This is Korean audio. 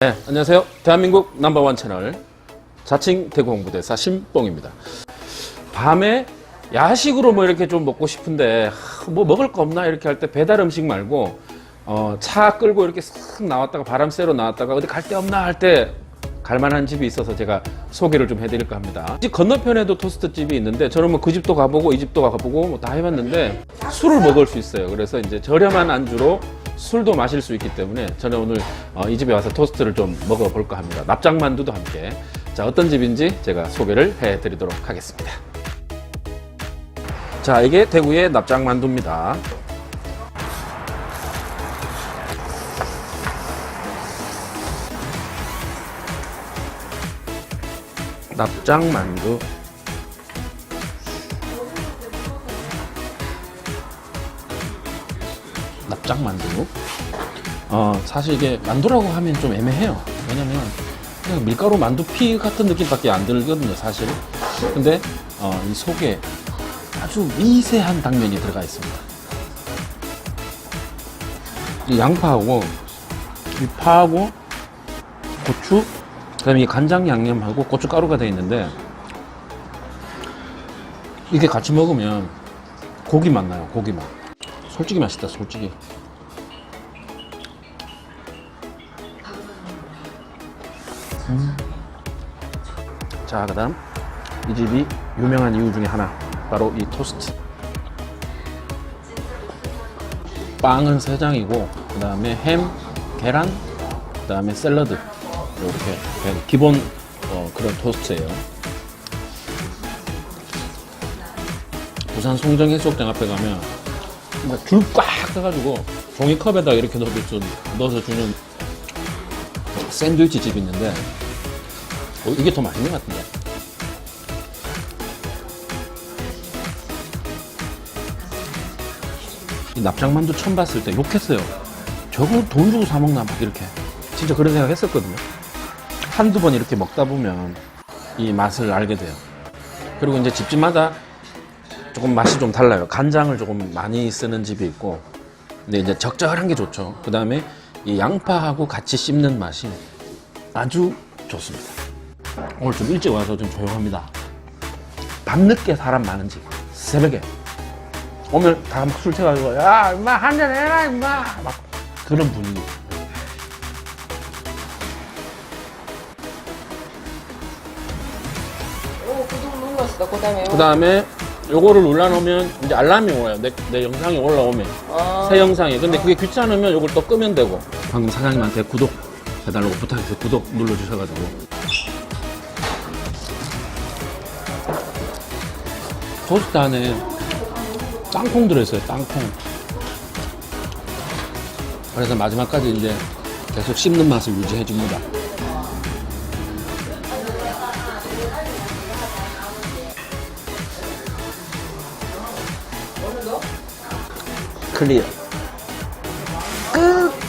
네, 안녕하세요. 대한민국 넘버원 채널 자칭 대구 홍보대사 신뽕입니다. 밤에 야식으로 뭐 이렇게 좀 먹고 싶은데 하, 뭐 먹을 거 없나 이렇게 할 때 배달 음식 말고 어, 차 끌고 이렇게 싹 나왔다가 바람 쐬러 나왔다가 어디 갈 데 없나 할 때 갈만한 집이 있어서 제가 소개를 좀 해드릴까 합니다. 집 건너편에도 토스트 집이 있는데 저는 뭐 그 집도 가보고 이 집도 가보고 뭐 다 해봤는데 술을 먹을 수 있어요. 그래서 이제 저렴한 안주로 술도 마실 수 있기 때문에 저는 오늘 어, 이 집에 와서 토스트를 좀 먹어볼까 합니다. 납작만두도 함께. 자, 어떤 집인지 제가 소개를 해드리도록 하겠습니다. 자, 이게 대구의 납작만두입니다. 납작만두. 납작만두. 어, 사실 이게 만두라고 하면 좀 애매해요. 왜냐면 그냥 밀가루 만두 피 같은 느낌밖에 안 들거든요, 사실. 근데 어, 이 속에 아주 미세한 당면이 들어가 있습니다. 이 양파하고 이 파하고 고추, 그다음에 이 간장 양념하고 고춧가루가 되어 있는데 이게 같이 먹으면 고기 맛 나요, 고기 맛. 솔직히 맛있다, 솔직히. 음. 자, 그 다음. 이 집이 유명한 이유 중에 하나. 바로 이 토스트. 빵은 세 장이고, 그 다음에 햄, 계란, 그 다음에 샐러드. 이렇게 기본 어, 그런 토스트예요. 부산 송정 해수욕장 앞에 가면 줄꽉 서가지고 종이컵에다 이렇게 넣어서, 넣어서 주는 샌드위치 집이 있는데 어, 이게 더 맛있는 것 같은데 납작만두 처음 봤을 때 욕했어요. 저거 돈 주고 사 먹나 막 이렇게. 진짜 그런 생각 했었거든요. 한두 번 이렇게 먹다 보면 이 맛을 알게 돼요. 그리고 이제 집집마다 조금 맛이 좀 달라요. 간장을 조금 많이 쓰는 집이 있고. 근데 이제 적절한 게 좋죠. 그 다음에 이 양파하고 같이 씹는 맛이 아주 좋습니다. 오늘 좀 일찍 와서 좀 조용합니다. 밤늦게 사람 많은 집, 새벽에 오면 다술 채가지고 야 임마 한잔 해라 임마 막 그런 분위기. 오, 구독 눌렀어. 그 다음에. 그 다음에 요거를 눌러놓으면 이제 알람이 와요. 내, 내 영상이 올라오면 아, 새 영상이. 근데 그게 귀찮으면 요걸 또 끄면 되고. 방금 사장님한테 구독 해달라고 부탁해서 구독 눌러주셔가지고. 토스트 안에 땅콩 들어있어요, 땅콩. 그래서 마지막까지 이제 계속 씹는 맛을 유지해줍니다. 클리어. 끝!